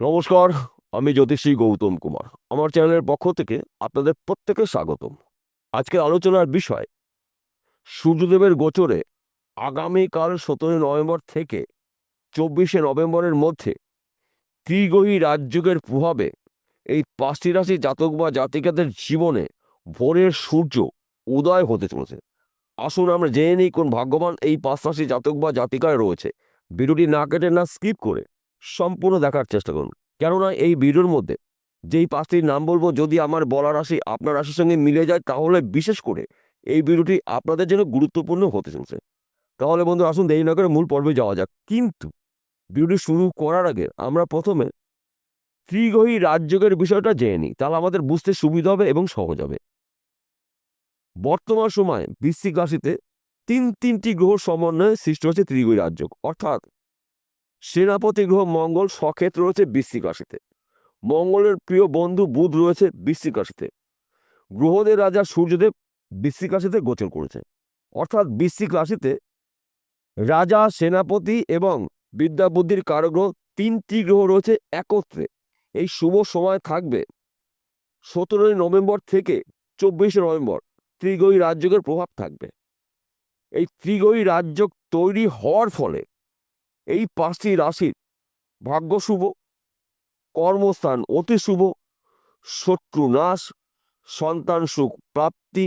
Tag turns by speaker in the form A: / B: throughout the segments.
A: নমস্কার, আমি জ্যোতিষী গৌতম কুমার। আমার চ্যানেলের পক্ষ থেকে আপনাদের প্রত্যেকে স্বাগতম। আজকের আলোচনার বিষয়, সূর্যদেবের গোচরে আগামীকাল সতেরোই নভেম্বর থেকে চব্বিশে নভেম্বরের মধ্যে ত্রিগ্রহী রাজযোগের প্রভাবে এই পাঁচটি রাশি জাতক বা জাতিকাদের জীবনে ভোরের সূর্য উদয় হতে চলেছে। আসুন আমরা জেনে নিই কোন ভাগ্যবান এই পাঁচ রাশি জাতক বা জাতিকায় রয়েছে। ভিডিওটি না কেটে না স্কিপ করে সম্পূর্ণ দেখার চেষ্টা করুন। কেননা এই ভিডিওর মধ্যে যেই পাঁচটির নাম বলব, যদি আমার বলা রাশি আপনার রাশির সঙ্গে মিলে যায়, তাহলে বিশেষ করে এই ভিডিওটি আপনাদের জন্য গুরুত্বপূর্ণ হতে চলছে। তাহলে বন্ধু আসুন দেরি না করে মূল পর্বে যাওয়া যাক। কিন্তু ভিডিওটি শুরু করার আগে আমরা প্রথমে ত্রিগ্রহী রাজযোগের বিষয়টা জেনে নিই। তাহলে আমাদের বুঝতে সুবিধা হবে এবং সহজ হবে। বর্তমান সময়ে বৃশ্চিক রাশিতে তিন তিনটি গ্রহ সমন্বয়ে সৃষ্টি হচ্ছে ত্রিগ্রহী রাজযোগ। অর্থাৎ সেনাপতি গ্রহ মঙ্গল সক্ষেত্র রয়েছে বৃশ্চিক রাশিতে মঙ্গলের প্রিয় বন্ধু বুধ রয়েছে বৃশ্চিক রাশিতে গ্রহদের রাজা সূর্যদেব বৃশ্চিক রাশিতে গোচর করেছে। অর্থাৎ বৃশ্চিক রাশিতে রাজা, সেনাপতি এবং বিদ্যা বুদ্ধির কারগ্রহ তিনটি গ্রহ রয়েছে একত্রে। এই শুভ সময় থাকবে সতেরোই নভেম্বর থেকে চব্বিশে নভেম্বর। ত্রিগ্রহী রাজযোগের প্রভাব থাকবে। এই ত্রিগ্রহী রাজযোগ তৈরি হওয়ার ফলে এই পাঁচটি রাশির ভাগ্য শুভ, কর্মস্থান অতি শুভ, শত্রু নাশ, সন্তান সুখ প্রাপ্তি,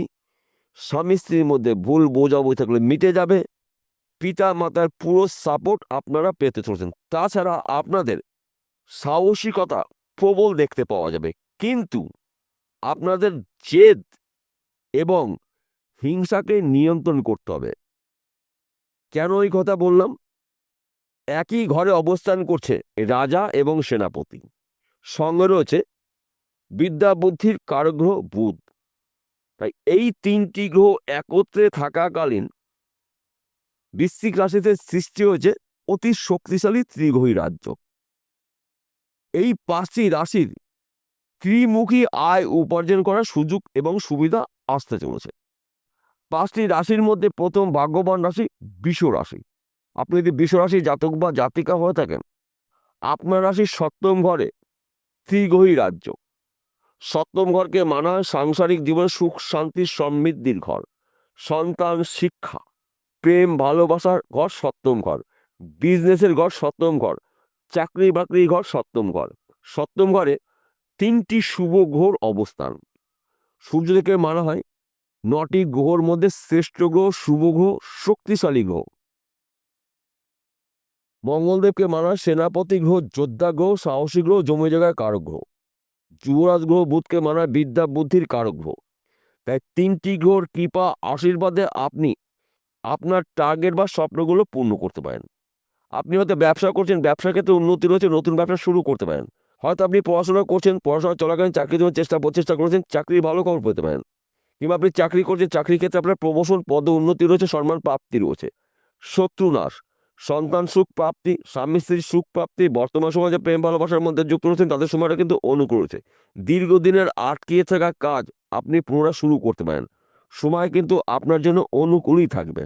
A: স্বামী স্ত্রীর মধ্যে ভুল বোঝাবুঝি থাকলে মিটে যাবে। পিতা মাতার পুরো সাপোর্ট আপনারা পেতে চলেছেন। তাছাড়া আপনাদের সাহসিকতা প্রবল দেখতে পাওয়া যাবে। কিন্তু আপনাদের জেদ এবং হিংসাকে নিয়ন্ত্রণ করতে হবে। কেন এই কথা বললাম? একই ঘরে অবস্থান করছে রাজা এবং সেনাপতি। সঙ্গে রয়েছে বিদ্যা বুদ্ধির কারগ্রহ বুধ। তাই এই তিনটি গ্রহ একত্রে থাকাকালীন বৃশ্চিক রাশিতে সৃষ্টি হয়েছে অতি শক্তিশালী ত্রিগ্রহী রাজ্য। এই পাঁচটি রাশির ত্রিমুখী আয় উপার্জন করার সুযোগ এবং সুবিধা আসতে চলেছে। পাঁচটি রাশির মধ্যে প্রথম ভাগ্যবান রাশি, বিষ রাশি। আপনি যদি বিশ্বরাশি জাতক বা জাতিকা হয়ে থাকেন, আপনার রাশির সপ্তম ঘরে ত্রিগ্রহী রাজ্য। সপ্তম ঘরকে মানা হয় সাংসারিক জীবনে সুখ, শান্তি, সমৃদ্ধির ঘর। সন্তান, শিক্ষা, প্রেম, ভালোবাসার ঘর সপ্তম ঘর। বিজনেসের ঘর সপ্তম ঘর। চাকরি বাকরির ঘর সপ্তম ঘর। সপ্তম ঘরে তিনটি শুভ গ্রহর অবস্থান। সূর্যদেবকে মানা হয়, নটি গ্রহর মধ্যে শ্রেষ্ঠ গ্রহ, শুভ গ্রহ, শক্তিশালী গ্রহ। মঙ্গলদেবকে মানা সেনাপতি গ্রহ, যোদ্ধা গ্রহ, সাহসী গ্রহ, জমি জায়গায় কারক গ্রহ। যুবরাজ গ্রহ, বুধকে মানা বিদ্যা বুদ্ধির কারক গ্রহ। তাই তিনটি গ্রহর কৃপা, আশীর্বাদে আপনি আপনার টার্গেট বা স্বপ্নগুলো পূর্ণ করতে পারেন। আপনি হয়তো ব্যবসা করছেন, ব্যবসার ক্ষেত্রে উন্নতি রয়েছে, নতুন ব্যবসা শুরু করতে পারেন। হয়তো আপনি পড়াশোনা করছেন, পড়াশোনা চলাকালীন চাকরি দেওয়ার চেষ্টা, প্রচেষ্টা করেছেন চাকরি ভালো খবর পেতে পারেন। কিংবা আপনি চাকরি করছেন, চাকরির ক্ষেত্রে আপনার প্রমোশন পদ উন্নতি রয়েছে, সম্মান, প্রাপ্তি রয়েছে। শত্রু নাশ সন্তান সুখ প্রাপ্তি, স্বামী স্ত্রীর সুখ প্রাপ্তি, বর্তমান সমাজে প্রেম, ভালোবাসার মধ্যে যুক্ত রয়েছেন, তাদের সময়টা কিন্তু অনুকূল রয়েছে। দীর্ঘদিনের আটকিয়ে থাকা কাজ আপনি পুনরায় শুরু করতে পারেন। সময় কিন্তু আপনার জন্য অনুকূলই থাকবে।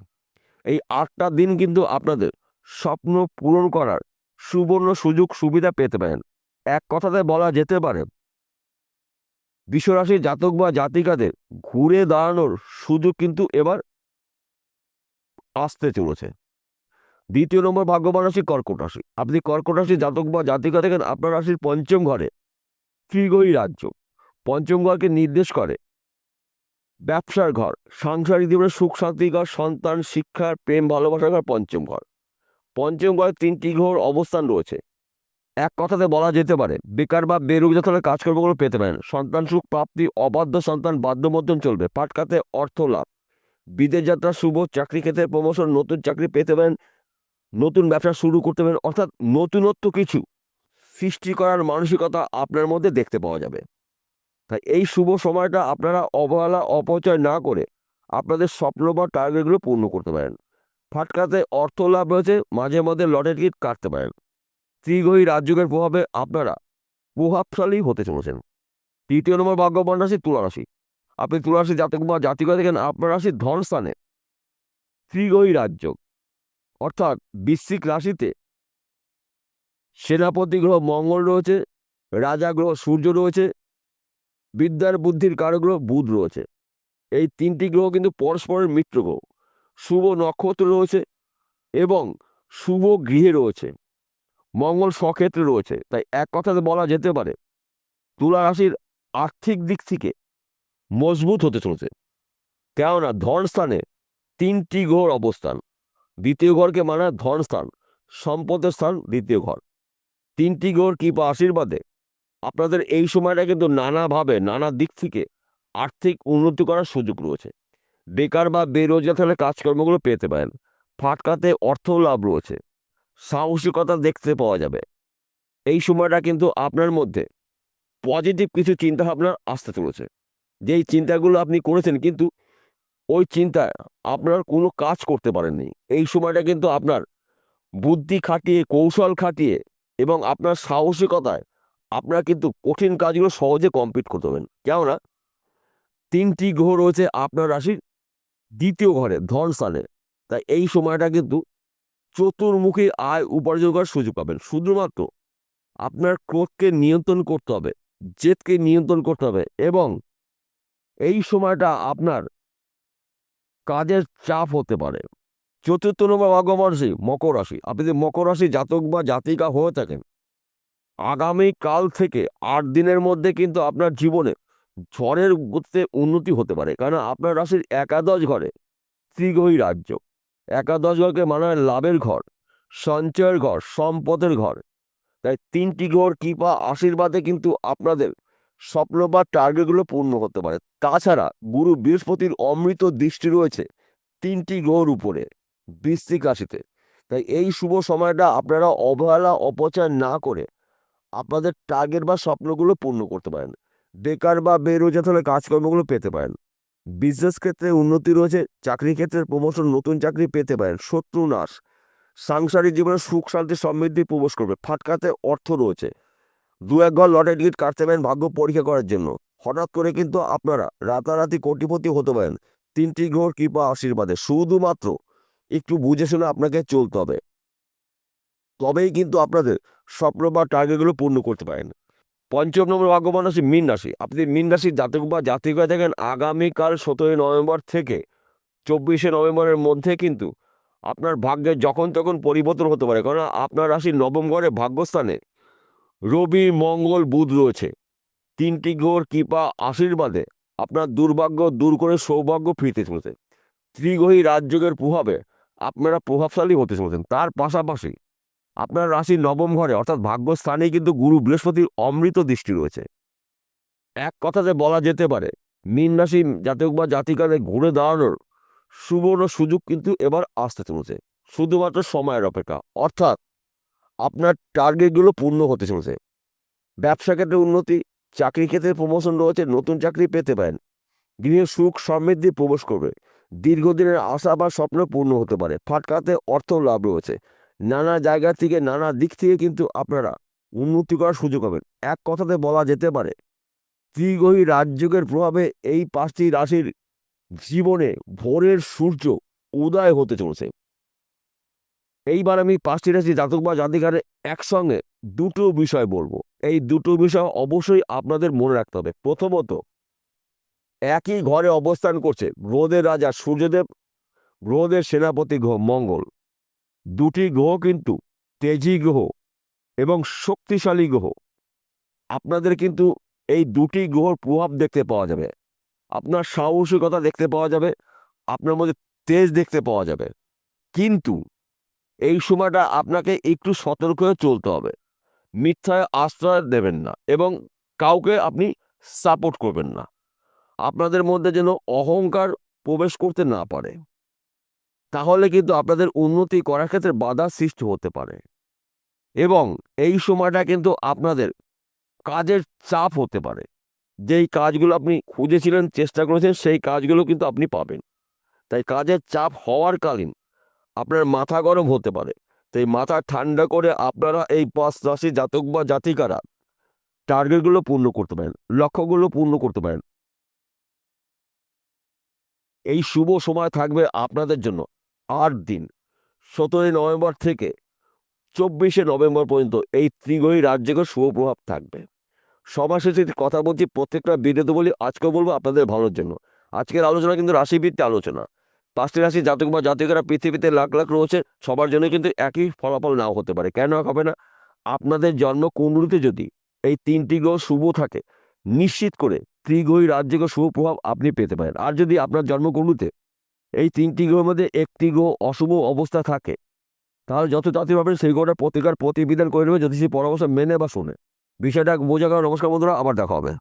A: এই আটটা দিন কিন্তু আপনাদের স্বপ্ন পূরণ করার সুবর্ণ সুযোগ, সুবিধা পেতে পারেন। এক কথাতে বলা যেতে পারে, বিশ্বরাশির জাতক বা জাতিকাদের ঘুরে দাঁড়ানোর সুযোগ কিন্তু এবার আসতে চলেছে। দ্বিতীয় নম্বর ভাগ্যবান রাশি কর্কট রাশি। আপনি কর্কট রাশি জাতক বা জাতিকা দেখেন, আপনার রাশির পঞ্চম ঘরে ত্রিগয়ী রাজ্য। পঞ্চম ঘরকে নির্দেশ করে ব্যবসার ঘর, সাংসারিক জীবনের সুখ, শান্তি, ঘর, সন্তান শিক্ষার প্রেম ভালোবাসার ঘর, পঞ্চম ঘর। পঞ্চম ঘরে তিনটি ঘর অবস্থান রয়েছে। এক কথাতে বলা যেতে পারে, বেকার বা বেরোজগার ধরনের কাজকর্মগুলো পেতে পারেন। সন্তান সুখ, প্রাপ্তি, অবাধ্য সন্তান বাধ্য মধ্যম চলবে পাটকাতে অর্থ লাভ। বিদেশ যাত্রা শুভ, চাকরি ক্ষেত্রে প্রমোশন নতুন চাকরি পেতে পারেন। নতুন ব্যবসা শুরু করতে পারেন, অর্থাৎ নতুনত্ব কিছু সৃষ্টি করার মানসিকতা আপনার মধ্যে দেখতে পাওয়া যাবে। তাই এই শুভ সময়টা আপনারা অবহেলা, অপচয় না করে আপনাদের স্বপ্ন বা টার্গেটগুলো পূর্ণ করতে পারেন। ফাটকাতে অর্থ লাভ রয়েছে মাঝে মধ্যে লটের গিট কাটতে পারেন। ত্রিগ্রহী রাজযোগের প্রভাবে আপনারা প্রভাবশালী হতে চলেছেন। তৃতীয় নম্বর ভাগ্যবান রাশি তুলা রাশি। আপনি তুলা রাশি জাতক বা জাতিকা দেখেন, আপনার রাশি ধন স্থানে। ত্রিগ্রহী রাজযোগ। অর্থাৎ বৃশ্চিক রাশিতে। সেনাপতি গ্রহ মঙ্গল রয়েছে, রাজা গ্রহ সূর্য রয়েছে, বিদ্যার বুদ্ধির কারগ্রহ বুধ রয়েছে। এই তিনটি গ্রহ কিন্তু পরস্পরের মিত্র গ্রহ। শুভ নক্ষত্র রয়েছে এবং শুভ গৃহে রয়েছে। মঙ্গল স্বক্ষেত্রে রয়েছে, তাই এক কথাতে বলা যেতে পারে, তুলা রাশির আর্থিক দিক থেকে মজবুত হতে চলেছে। কেননা ধন স্থানে তিনটি গ্রহর অবস্থান। দ্বিতীয় ঘরকে মানে ধন স্থান সম্পদের স্থান দ্বিতীয় ঘর। তিনটি গ্রহর কৃপা আশীর্বাদে? আপনাদের এই সময়টা কিন্তু নানাভাবে, নানা দিক থেকে আর্থিক উন্নতি করার সুযোগ রয়েছে। বেকার বা বেরোজগার থাকলে কাজকর্মগুলো পেতে পারেন। ফাটকাতে অর্থ লাভ রয়েছে। সাহসিকতা দেখতে পাওয়া যাবে। এই সময়টা কিন্তু আপনার মধ্যে পজিটিভ কিছু চিন্তাভাবনা আসতে চলেছে। যেই চিন্তাগুলো আপনি করেছেন কিন্তু ওই চিন্তায় আপনার কোনো কাজ করতে পারেননি। এই সময়টা কিন্তু আপনার বুদ্ধি খাটিয়ে, কৌশল খাটিয়ে এবং আপনার সাহসিকতায় আপনারা কিন্তু কঠিন কাজগুলো সহজে কমপ্লিট করতে পারবেন। কেননা তিনটি গ্রহ রয়েছে আপনার রাশির দ্বিতীয় ঘরে, ধন স্থানে। তাই এই সময়টা কিন্তু চতুর্মুখী আয় উপার্জন করার সুযোগ পাবেন। শুধুমাত্র আপনার ক্রোধকে নিয়ন্ত্রণ করতে হবে, জেদকে নিয়ন্ত্রণ করতে হবে এবং এই সময়টা আপনার কাজের চাপ হতে পারে। চতুর্থ নম্বর ভাগ্যবান রাশি মকর রাশি। আপনি যদি মকর রাশি জাতক বা জাতিকা হয়ে থাকেন, আগামী কাল থেকে আট দিনের মধ্যে কিন্তু আপনার জীবনে ঝড়ের গতিতে উন্নতি হতে পারে। কারণ আপনার রাশির একাদশ ঘরে ত্রিগ্রহী রাজ্য। একাদশ ঘরকে মানা হয় লাভের ঘর, সঞ্চয়ের ঘর, সম্পদের ঘর। তাই তিনটি ঘর কৃপা, আশীর্বাদে কিন্তু আপনাদের স্বপ্ন বা টার্গেটগুলো পূর্ণ করতে পারে। তাছাড়া গুরু বৃহস্পতির অমৃত দৃষ্টি রয়েছে তিনটি গ্রহর উপরে, বৃশ্চিক রাশিতে। তাই এই শুভ সময়টা আপনারা অবহেলা, অপচয় না করে আপনাদের টার্গেট বা স্বপ্নগুলো পূর্ণ করতে পারেন। বেকার বা বেরোজগার হলে কাজকর্মগুলো পেতে পারেন। বিজনেস ক্ষেত্রে উন্নতি রয়েছে, চাকরি ক্ষেত্রে প্রমোশন নতুন চাকরি পেতে পারেন। শত্রু নাশ, সাংসারিক জীবনে সুখ, শান্তি সমৃদ্ধি প্রবেশ করবে। ফাটকাতে অর্থ রয়েছে। দু এক ঘর লটারি টিকিট কাটতে পারেন ভাগ্য পরীক্ষা করার জন্য। হঠাৎ করে কিন্তু আপনারা রাতারাতি কোটিপতি হতে পারেন তিনটি গ্রহর কৃপা আশীর্বাদে। শুধুমাত্র একটু বুঝে শুনে আপনাকে চলতে হবে। তবেই কিন্তু আপনাদের স্বপ্ন বা টার্গেটগুলো পূর্ণ করতে পারেন। পঞ্চম নম্বর ভাগ্যবান রাশি মীন রাশি। আপনি মীন রাশির জাতক বা জাতিক হয়ে থাকেন, আগামীকাল সতেরোই নভেম্বর থেকে চব্বিশে নভেম্বরের মধ্যে কিন্তু আপনার ভাগ্যে যখন তখন পরিবর্তন হতে পারে। কারণ আপনার রাশির নবম ঘরে ভাগ্যস্থানে রবি, মঙ্গল, বুধ রয়েছে। তিনটি গ্রহর কৃপা, আশীর্বাদে আপনার দুর্ভাগ্য দূর করে সৌভাগ্য ফিরতে চলেছে। ত্রিগ্রহী রাজযোগের প্রভাবে আপনারা প্রভাবশালী হতে চলেছেন। তার পাশাপাশি আপনার রাশির নবম ঘরে, অর্থাৎ ভাগ্যস্থানেই কিন্তু গুরু বৃহস্পতির অমৃত দৃষ্টি রয়েছে। এক কথাতে বলা যেতে পারে, মীন রাশি জাতক বা জাতিকারে ঘুরে দাঁড়ানোর সুবর্ণ সুযোগ কিন্তু এবার আসতে চলেছে। শুধুমাত্র সময়ের অপেক্ষা। অর্থাৎ আপনার টার্গেটগুলো পূর্ণ হতে চলেছে। ব্যবসা ক্ষেত্রে উন্নতি, চাকরি ক্ষেত্রে প্রমোশন রয়েছে, নতুন চাকরি পেতে পারেন। গৃহে সুখ সমৃদ্ধি প্রবেশ করবে। দীর্ঘদিনের আশা বা স্বপ্ন পূর্ণ হতে পারে। ফাটকাতে অর্থ লাভ রয়েছে। নানা জায়গা থেকে, নানা দিক থেকে কিন্তু আপনারা উন্নতি করার সুযোগ পাবেন। এক কথাতে বলা যেতে পারে ত্রিগ্রহী রাজযোগের প্রভাবে এই পাঁচটি রাশির জীবনে ভোরের সূর্য উদয় হতে চলেছে। এইবার আমি পাঁচটি রাশি জাতক বা জাতিকারে একসঙ্গে দুটো বিষয় বলব। এই দুটো বিষয় অবশ্যই আপনাদের মনে রাখতে হবে। প্রথমত, একই ঘরে অবস্থান করছে গ্রহদের রাজা সূর্যদেব গ্রহদের সেনাপতি গ্রহ মঙ্গল। দুটি গ্রহ কিন্তু তেজি গ্রহ এবং শক্তিশালী গ্রহ। আপনাদের কিন্তু এই দুটি গ্রহর প্রভাব দেখতে পাওয়া যাবে। আপনার সাহসিকতা দেখতে পাওয়া যাবে, আপনার মধ্যে তেজ দেখতে পাওয়া যাবে। কিন্তু এই সময়টা আপনাকে একটু সতর্ক হয়ে চলতে হবে। মিথ্যায় আশ্রয় দেবেন না এবং কাউকে আপনি সাপোর্ট করবেন না। আপনাদের মধ্যে যেন অহংকার প্রবেশ করতে না পারে। তাহলে কিন্তু আপনাদের উন্নতি করার ক্ষেত্রে বাধা সৃষ্টি হতে পারে। এবং এই সময়টা কিন্তু আপনাদের কাজের চাপ হতে পারে। যেই কাজগুলো আপনি খুঁজেছিলেন, চেষ্টা করেছেন, সেই কাজগুলো কিন্তু আপনি পাবেন। তাই কাজের চাপ হওয়ার কালীন আপনার মাথা গরম হতে পারে। তো এই মাথা ঠান্ডা করে আপনারা এই পাঁচ রাশি জাতক বা জাতিকারা টার্গেটগুলো পূর্ণ করতে পারেন লক্ষ্যগুলো পূর্ণ করতে পারেন। এই শুভ সময় থাকবে আপনাদের জন্য আট দিন, সতেরোই নভেম্বর থেকে চব্বিশে নভেম্বর পর্যন্ত এই ত্রিগ্রহী রাজ্যকে শুভ প্রভাব থাকবে। সবার শেষে কথা বলছি, প্রত্যেকটা ভিডিওতে বলি, আজকেও বলব আপনাদের ভালোর জন্য। আজকের আলোচনা কিন্তু রাশিবিদ্যা আলোচনা। পাঁচটি রাশি জাতক বা জাতিকারা পৃথিবীতে লাখ লাখ রয়েছে, সবার জন্য কিন্তু একই ফলাফল নাও হতে পারে। কেন হবে না? আপনাদের জন্ম কুণ্ডলিতে যদি এই তিনটি গ্রহ শুভ থাকে, নিশ্চিত করে ত্রিগ্রহী রাজ্যকে শুভ প্রভাব আপনি পেতে পারেন। আর যদি আপনার জন্মকুণ্ডলিতে এই তিনটি গ্রহের মধ্যে একটি গ্রহ অশুভ অবস্থা থাকে, তাহলে যত তাড়াতাড়ি পাবেন সেই গ্রহটার প্রতিকার, প্রতিবিধান করে নেবে যদি সেই পরামর্শ মেনে বা শোনে। বিষয়টা বোঝা নমস্কার বন্ধুরা, আবার দেখা হবে।